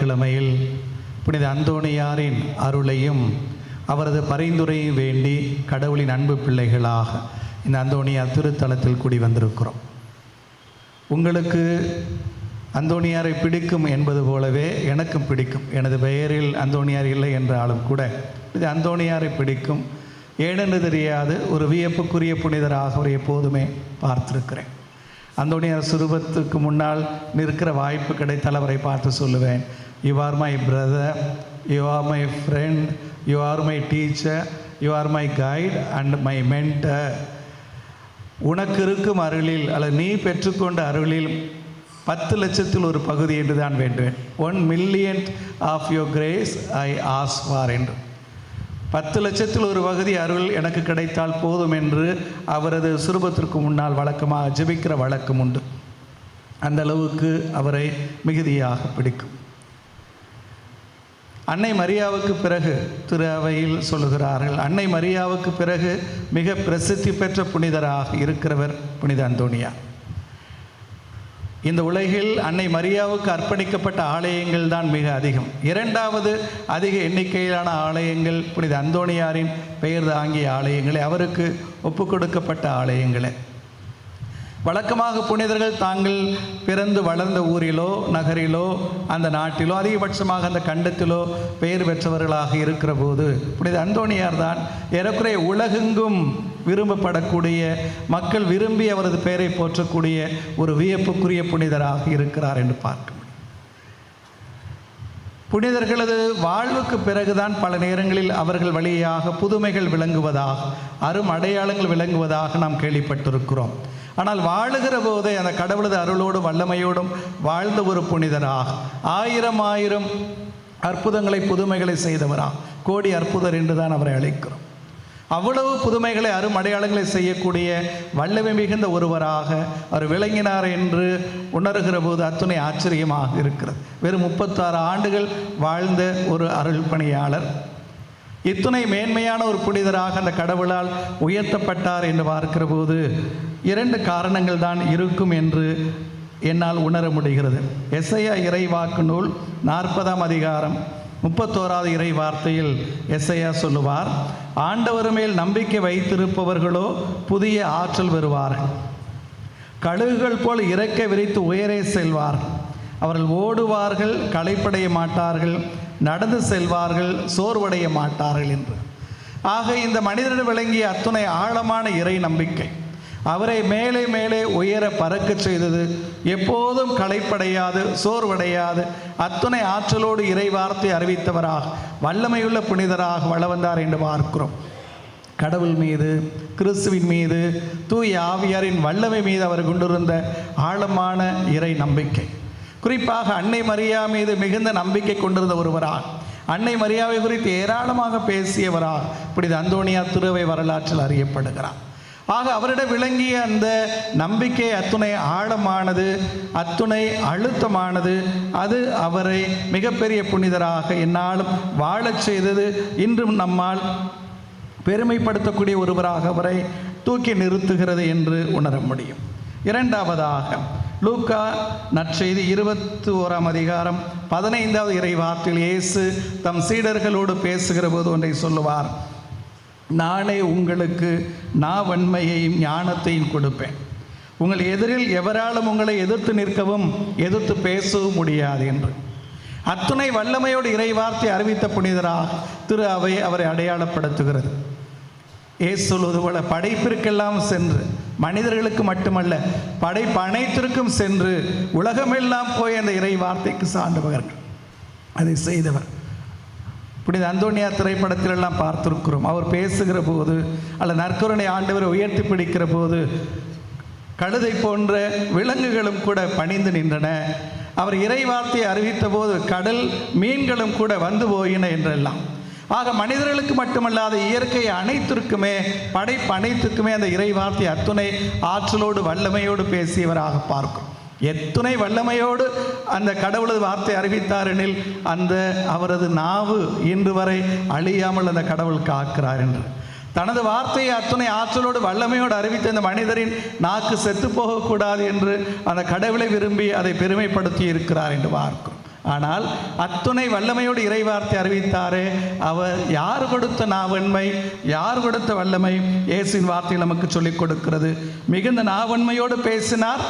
வியாழக்கிழமையில் புனித அந்தோணியாரின் அருளையும் அவரது பரிந்துரையும் வேண்டி கடவுளின் அன்பு பிள்ளைகளாக இந்த அந்தோணியார் திருத்தலத்தில் கூடி வந்திருக்கிறோம். உங்களுக்கு அந்தோணியாரை பிடிக்கும் என்பது போலவே எனக்கும் பிடிக்கும். எனது பெயரில் அந்தோணியார் இல்லை என்றாலும் கூட இது அந்தோணியாரை பிடிக்கும். ஏனென்று தெரியாது ஒரு வியப்புக்குரிய புனிதராக அவர் எப்போதுமே பார்த்திருக்கிறேன். அந்தோணியார் சுரூபத்துக்கு முன்னால் நிற்கிற வாய்ப்பு கிடைத்தால் அவரை பார்த்து சொல்லுவேன். You are my brother you are my friend you are my teacher you are my guide and my mentor உனக்கு இருக்கும் அருளில் அல்லது நீ பெற்றுக்கொண்ட அருளில் பத்து லட்சத்தில் ஒரு பகுதி என்று தான் வேண்டுவேன். One million of your grace I ask for என்று. பத்து லட்சத்தில் ஒரு பகுதி அருள் எனக்கு கிடைத்தால் போதும் என்று அவரது சுரூபத்திற்கு முன்னால் வழக்கமாக ஜெபிக்கிற வழக்கம் உண்டு. அந்த அளவுக்கு அவரை மிகுதியாக பிடிக்கும். அன்னை மரியாவுக்கு பிறகு திருவையில் சொல்லுகிறார்கள் அன்னை மரியாவுக்கு பிறகு மிக பிரசித்தி பெற்ற புனிதராக இருக்கிறவர் புனித அந்தோனியா. இந்த உலகில் அன்னை மரியாவுக்கு அர்ப்பணிக்கப்பட்ட ஆலயங்கள் தான் மிக அதிகம். இரண்டாவது அதிக எண்ணிக்கையிலான ஆலயங்கள் புனித அந்தோணியாரின் பெயர் தாங்கிய ஆலயங்களே அவருக்கு ஒப்புக்கொடுக்கப்பட்ட ஆலயங்களே. வழக்கமாக புனிதர்கள் தாங்கள் பிறந்து வளர்ந்த ஊரிலோ நகரிலோ அந்த நாட்டிலோ அதிகபட்சமாக அந்த கண்டத்திலோ பெயர் பெற்றவர்களாக இருக்கிற போது புனித அந்தோணியார் தான் ஏறக்குறைய உலகெங்கும் விரும்பப்படக்கூடிய மக்கள் விரும்பி அவரது பெயரை போற்றக்கூடிய ஒரு வியப்புக்குரிய புனிதராக இருக்கிறார் என்று பார்க்க புனிதர்களது வாழ்வுக்கு பிறகுதான் பல நேரங்களில் அவர்கள் வழியாக புதுமைகள் விளங்குவதாக அரும் அடையாளங்கள் விளங்குவதாக நாம் கேள்விப்பட்டிருக்கிறோம். ஆனால் வாழுகிற போதே அந்த கடவுளது அருளோடும் வல்லமையோடும் வாழ்ந்த ஒரு புனிதராக ஆயிரம் ஆயிரம் அற்புதங்களை புதுமைகளை செய்தவராக கோடி அற்புதர் என்று தான் அவரை அழைக்கிறோம். அவ்வளவு புதுமைகளை அரும் அடையாளங்களை செய்யக்கூடிய வல்லமை மிகுந்த ஒருவராக அவர் விளங்கினார் என்று உணர்கிற போது அத்துணை ஆச்சரியமாக இருக்கிறது. வெறும் முப்பத்தாறு ஆண்டுகள் வாழ்ந்த ஒரு அருள் பணியாளர். இத்துணை மேன்மையான ஒரு புனிதராக அந்த கடவுளால் உயர்த்தப்பட்டார் என்று பார்க்கிற போது இரண்டு காரணங்கள் தான் இருக்கும் என்று என்னால் உணர முடிகிறது. எஸ்ஐயா இறைவாக்கு நூல் நாற்பதாம் அதிகாரம் முப்பத்தோராவது இறை வார்த்தையில் எஸ்ஐயா சொல்லுவார் ஆண்டவர் மேல் நம்பிக்கை வைத்திருப்பவர்களோ புதிய ஆற்றல் பெறுவார்கள். கழுகுகள் போல் இறக்க விரித்து உயரே செல்வார்கள். அவர்கள் ஓடுவார்கள் களைப்படைய மாட்டார்கள் நடந்து செல்வார்கள் சோர்வடைய மாட்டார்கள் என்று. ஆக இந்த மனிதனிடம் விளங்கிய அத்துணை ஆழமான இறை நம்பிக்கை. அவரை மேலே மேலே உயர பறக்கச் செய்தது எப்போதும் களைப்படையாது சோர்வடையாது அத்துணை ஆற்றலோடு இறை வார்த்தை அறிவித்தவராக வல்லமையுள்ள புனிதராக வள வந்தார் என்று பார்க்கிறோம். கடவுள் மீது கிறிஸ்துவின் மீது தூய ஆவியாரின் வல்லமை மீது அவர் கொண்டிருந்த ஆழமான இறை நம்பிக்கை. குறிப்பாக அன்னை மரியா மீது மிகுந்த நம்பிக்கை கொண்டிருந்த ஒருவராக அன்னை மரியாவை குறித்து ஏராளமாக பேசியவராக புனித அந்தோனியா திருவை வரலாற்றில் அறியப்படுகிறார். ஆக அவரிடம் விளங்கிய அந்த நம்பிக்கை அத்துணை ஆழமானது அத்துணை அழுத்தமானது அது அவரை மிகப்பெரிய புனிதராக என்னாலும் வாழச் செய்தது இன்றும் நம்மால் பெருமைப்படுத்தக்கூடிய ஒருவராக அவரை தூக்கி நிறுத்துகிறது என்று உணர முடியும். இரண்டாவதாக லூக்கா நற்செய்தி இருபத்தி ஓராம் அதிகாரம் பதினைந்தாவது இறை வார்த்தையில் இயேசு தம் சீடர்களோடு பேசுகிற போது ஒன்றை சொல்லுவார். நானே உங்களுக்கு நாவன்மையையும் ஞானத்தையும் கொடுப்பேன். உங்கள் எதிரில் எவராலும் உங்களை எதிர்த்து நிற்கவும் எதிர்த்து பேசவும் முடியாது என்று. அத்துணை வல்லமையோடு இறை வார்த்தை அறிவித்த புனிதராக திரு அவை அவரை அடையாளப்படுத்துகிறது. ஏசு சொல்வது போல படைப்பிற்கெல்லாம் சென்று மனிதர்களுக்கு மட்டுமல்ல படைப்பு அனைத்திற்கும் சென்று உலகமெல்லாம் போய் அந்த இறை வார்த்தைக்கு சார்ந்தவர்கள் அதை செய்தவர். புனித அந்தோனியா திரைப்படத்தில் எல்லாம் பார்த்திருக்கிறோம். அவர் பேசுகிற போது அல்ல நற்கருணை ஆண்டவரை உயர்த்தி பிடிக்கிற போது கழுதை போன்ற விலங்குகளும் கூட பணிந்து நின்றன. அவர் இறை வார்த்தையை அறிவித்த போது கடல் மீன்களும் கூட வந்து போயின என்றெல்லாம். ஆக மனிதர்களுக்கு மட்டுமல்லாத இயற்கை அனைத்திற்குமே படைப்பு அனைத்துக்குமே அந்த இறை வார்த்தை அத்துணை ஆற்றலோடு வல்லமையோடு பேசியவராக பார்க்கும். எத்துணை வல்லமையோடு அந்த கடவுளது வார்த்தை அறிவித்தார் எனில் அந்த அவரது நாவு இன்று வரை அழியாமல் அந்த கடவுள் காக்கிறார் என்று. தனது வார்த்தையை அத்துணை ஆற்றலோடு வல்லமையோடு அறிவித்த இந்த மனிதரின் நாக்கு செத்து போகக்கூடாது என்று அந்த கடவுளை விரும்பி அதை பெருமைப்படுத்தி இருக்கிறார் என்று பார்க்கும். ஆனால் அத்துணை வல்லமையோடு இறைவார்த்தை அறிவித்தாரே அவர் யார் கொடுத்த நாவன்மை யார் கொடுத்த வல்லமை? இயேசுவின் வார்த்தையில் நமக்கு சொல்லிக் கொடுக்கிறது. மிகுந்த நாவன்மையோடு பேசினார்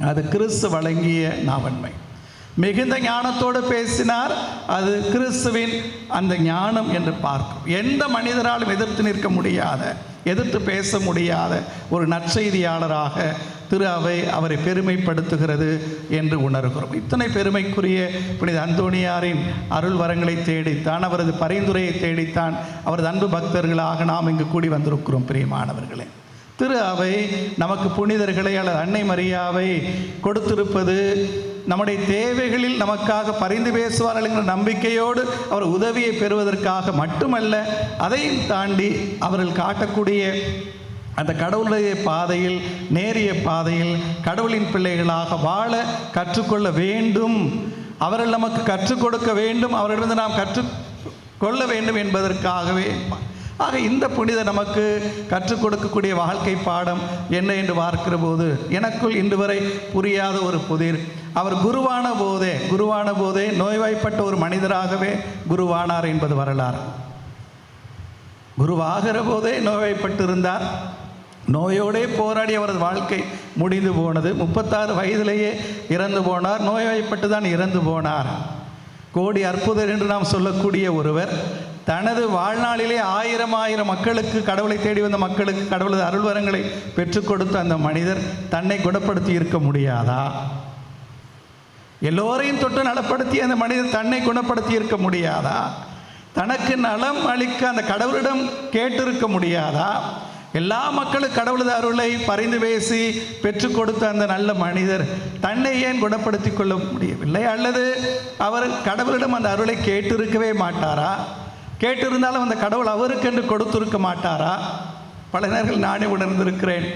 அது கிறிஸ்து வழங்கிய நாவன்மை மிகுந்த ஞானத்தோடு பேசினார் அது கிறிஸ்துவின் அந்த ஞானம் என்று பார்க்கும் எந்த மனிதராலும் எதிர்த்து நிற்க முடியாத எதிர்த்து பேச முடியாத ஒரு நற்செய்தியாளராக திரு அவை அவரை பெருமைப்படுத்துகிறது என்று உணர்கிறோம். இத்தனை பெருமைக்குரிய புனித அந்தோணியாரின் அருள் வரங்களை தேடித்தான் அவரது பரிந்துரையை தேடித்தான் அவரது அன்பு பக்தர்களாக நாம் இங்கு கூடி வந்திருக்கிறோம் பிரியமானவர்களே. திரு அவை நமக்கு புனிதர்களை அல்லது அன்னை மரியாவை கொடுத்திருப்பது நம்முடைய தேவைகளில் நமக்காக பரிந்து பேசுவார்கள் என்ற நம்பிக்கையோடு அவர் உதவியை பெறுவதற்காக மட்டுமல்ல அதையும் தாண்டி அவர்கள் காட்டக்கூடிய அந்த கடவுளுடைய பாதையில் நேரிய பாதையில் கடவுளின் பிள்ளைகளாக வாழ கற்றுக்கொள்ள வேண்டும். அவர்கள் நமக்கு கற்றுக் கொடுக்க வேண்டும். அவர்களிடம் நாம் கற்றுக்கொள்ள வேண்டும் என்பதற்காகவே. ஆக இந்த புனித நமக்கு கற்றுக் கொடுக்கக்கூடிய வாழ்க்கை பாடம் என்ன என்று பார்க்கிற போது எனக்குள் இன்று வரை புரியாத ஒரு புதிர். அவர் குருவான போதே குருவான போதே நோய்வாய்ப்பட்ட ஒரு மனிதராகவே குருவானார் என்பது வரலாறு. குருவாகிற போதே நோய்வாய்ப்பட்டிருந்தார். நோயோடே போராடி அவரது வாழ்க்கை முடிந்து போனது. முப்பத்தாறு வயதிலேயே இறந்து போனார். நோய்வாய்ப்பட்டு தான் இறந்து போனார். கோடி அற்புதர் என்று நாம் சொல்லக்கூடிய ஒருவர் தனது வாழ்நாளிலே ஆயிரம் ஆயிரம் மக்களுக்கு கடவுளை தேடி வந்த மக்களுக்கு கடவுளது அருள்வரங்களை பெற்றுக் கொடுத்த அந்த மனிதர் தன்னை குணப்படுத்தி இருக்க முடியாதா? எல்லோரையும் தொட்டு நலப்படுத்தி அந்த மனிதர் தன்னை குணப்படுத்தி இருக்க முடியாதா? தனக்கு நலம் அளிக்க அந்த கடவுளிடம் கேட்டிருக்க முடியாதா? எல்லா மக்களும் கடவுளது அருளை பரிந்து பேசி பெற்றுக் கொடுத்த அந்த நல்ல மனிதர் தன்னை ஏன் குணப்படுத்தி கொள்ள முடியவில்லை? அல்லது அவர் கடவுளிடம் அந்த அருளை கேட்டிருக்கவே மாட்டாரா? கேட்டிருந்தாலும் அந்த கடவுள் அவருக்கென்று கொடுத்திருக்க மாட்டாரா? பல நேரங்கள் நானே உணர்ந்திருக்கிறேன்.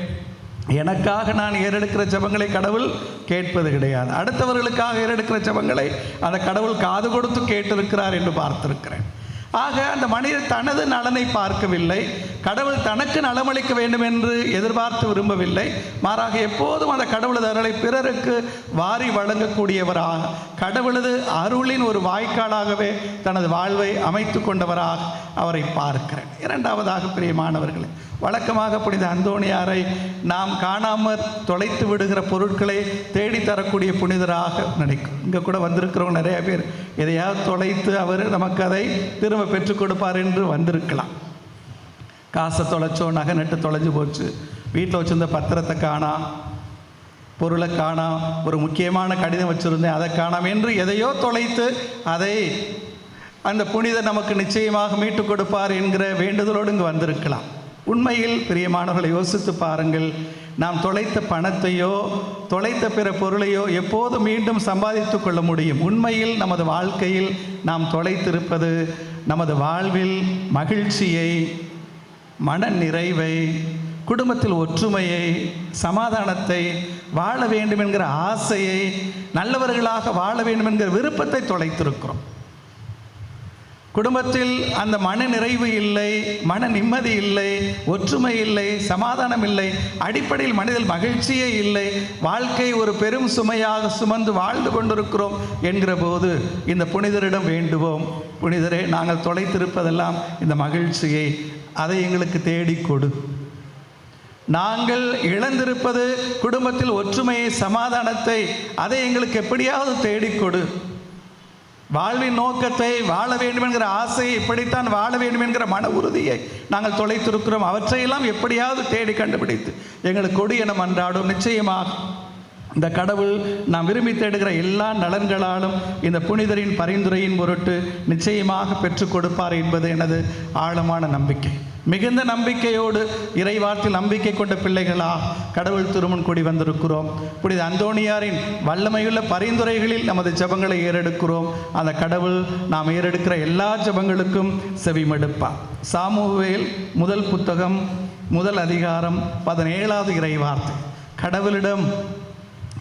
எனக்காக நான் ஏறெடுக்கிற ஜெபங்களை கடவுள் கேட்பது கிடையாது. அடுத்தவர்களுக்காக ஏறெடுக்கிற ஜெபங்களை அந்த கடவுள் காது கொடுத்து கேட்டிருக்கிறார் என்று பார்த்திருக்கிறேன். ஆக அந்த மனிதர் தனது நலனை பார்க்கவில்லை. கடவுள் தனக்கு நலமளிக்க வேண்டும் என்று எதிர்பார்த்து விரும்பவில்லை. மாறாக எப்போதும் அந்த கடவுளது அருளை பிறருக்கு வாரி வழங்கக்கூடியவராக கடவுளது அருளின் ஒரு வாய்க்காலாகவே தனது வாழ்வை அமைத்து கொண்டவராக அவரை பார்க்கிறேன். இரண்டாவதாக பிரியமானவர்களே வழக்கமாக புனித அந்தோணியாரை நாம் காணாமற் தொலைத்து விடுகிற பொருட்களை தேடி தரக்கூடிய புனிதராக நினைக்கும் இங்கே கூட வந்திருக்கிறவங்க நிறைய பேர் எதையாவது தொலைத்து அவர் நமக்கு அதை திரும்ப பெற்றுக் கொடுப்பார் என்று வந்திருக்கலாம். காசை தொலைச்சோம் நகை நட்டு தொலைஞ்சு போச்சு. வீட்டில் வச்சுருந்த பத்திரத்தை காணாம் பொருளை காணாம் ஒரு முக்கியமான கடிதம் வச்சுருந்தேன். அதை காணாம் என்று எதையோ தொலைத்து அதை அந்த புனிதர் நமக்கு நிச்சயமாக மீட்டுக் கொடுப்பார் என்கிற வேண்டுதலோடு இங்கு வந்திருக்கலாம். உண்மையில் பிரியமானவர்களை யோசித்து பாருங்கள். நாம் தொலைத்த பணத்தையோ தொலைத்த பிற பொருளையோ எப்போது மீண்டும் சம்பாதித்து கொள்ள முடியும். உண்மையில் நமது வாழ்க்கையில் நாம் தொலைத்திருப்பது நமது வாழ்வில் மகிழ்ச்சியை மன நிறைவை குடும்பத்தில் ஒற்றுமையை சமாதானத்தை வாழ வேண்டும் என்கிற ஆசையை நல்லவர்களாக வாழ வேண்டும் என்கிற விருப்பத்தை தொலைத்திருக்கிறோம். குடும்பத்தில் அந்த மன நிறைவு இல்லை மன நிம்மதி இல்லை ஒற்றுமை இல்லை சமாதானம் இல்லை அடிப்படையில் மனிதல் மகிழ்ச்சியே இல்லை வாழ்க்கை ஒரு பெரும் சுமையாக சுமந்து வாழ்ந்து கொண்டிருக்கிறோம் என்கிற போது இந்த புனிதரிடம் வேண்டுவோம். புனிதரே நாங்கள் தொலைத்திருப்பதெல்லாம் இந்த மகிழ்ச்சியை அதை எங்களுக்கு தேடிக் கொடு. நாங்கள் இழந்திருப்பது குடும்பத்தில் ஒற்றுமையை சமாதானத்தை அதை எங்களுக்கு எப்படியாவது தேடிக் கொடு. வாழ்வின் நோக்கத்தை வாழ வேண்டும் என்கிற ஆசையை இப்படித்தான் வாழ வேண்டும் என்கிற மன உறுதியை நாங்கள் தொலைத்திருக்கிறோம். அவற்றையெல்லாம் எப்படியாவது தேடி கண்டுபிடித்து எங்களுக்கு கொடு என மன்றாடும். நிச்சயமாக இந்த கடவுள் நாம் விரும்பி தேடுகிற எல்லா நலன்களாலும் இந்த புனிதரின் பரிந்துரையின் பொருட்டு நிச்சயமாக பெற்றுக் கொடுப்பார் என்பது எனது ஆழமான நம்பிக்கை. மிகுந்த நம்பிக்கையோடு இறைவாற்றில் நம்பிக்கை கொண்ட பிள்ளைகளா கடவுள் திருமண் கூடி வந்திருக்கிறோம். புனித அந்தோணியாரின் வல்லமையுள்ள பரிந்துரைகளில் நமது ஜெபங்களை ஏறெடுக்கிறோம். அந்த கடவுள் நாம் ஏறெடுக்கிற எல்லா ஜெபங்களுக்கும் செவிமெடுப்பார். சாமுவேல் முதல் புத்தகம் முதல் அதிகாரம் பதினேழாவது இறைவார்த்தை. கடவுளிடம்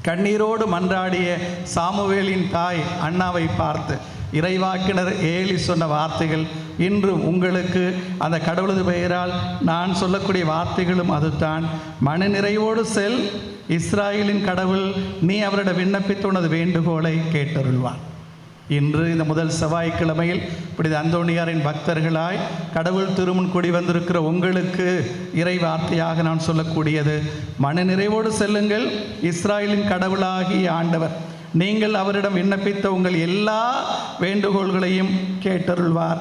கண்ணீரோடு மன்றாடிய சாமுவேலின் தாய் அண்ணாவை பார்த்து இறைவாக்கினர் ஏலி சொன்ன வார்த்தைகள் இன்றும் உங்களுக்கு அந்த கடவுளது பெயரால் நான் சொல்லக்கூடிய வார்த்தைகளும் அதுதான். மன நிறைவோடு செல். இஸ்ராயலின் கடவுள் நீ அவரிடம் விண்ணப்பித்த உனது வேண்டுகோளை கேட்டருள்வார். இன்று இந்த முதல் செவ்வாய்க்கிழமையில் இப்படி அந்தோணியாரின் பக்தர்களாய் கடவுள் திருமுன் கூடி வந்திருக்கிற உங்களுக்கு இறை வார்த்தையாக நான் சொல்லக்கூடியது. மன நிறைவோடு செல்லுங்கள். இஸ்ராயலின் கடவுளாகிய ஆண்டவர் நீங்கள் அவரிடம் விண்ணப்பித்த உங்கள் எல்லா வேண்டுகோள்களையும் கேட்டருள்வார்.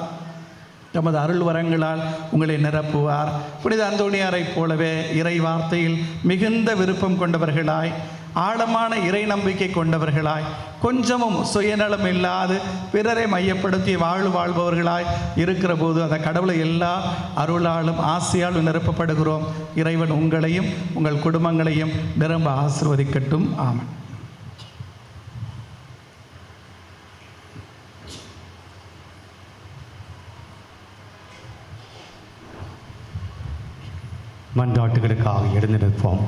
தமது அருள் வரங்களால் உங்களை நிரப்புவார். புனித அந்தோணியாரைப் போலவே இறை வார்த்தையில் மிகுந்த விருப்பம் கொண்டவர்களாய் ஆழமான இறை நம்பிக்கை கொண்டவர்களாய் கொஞ்சமும் சுயநலம் இல்லாது பிறரை மையப்படுத்தி வாழ் வாழ்பவர்களாய் இருக்கிற போது அந்த கடவுளை எல்லா அருளாலும் ஆசையாலும் நிரப்பப்படுகிறோம். இறைவன் உங்களையும் உங்கள் குடும்பங்களையும் நிரம்ப ஆசிர்வதிக்கட்டும். ஆமன். மன்றாட்டுகளுக்காக எழுந்திருப்போம்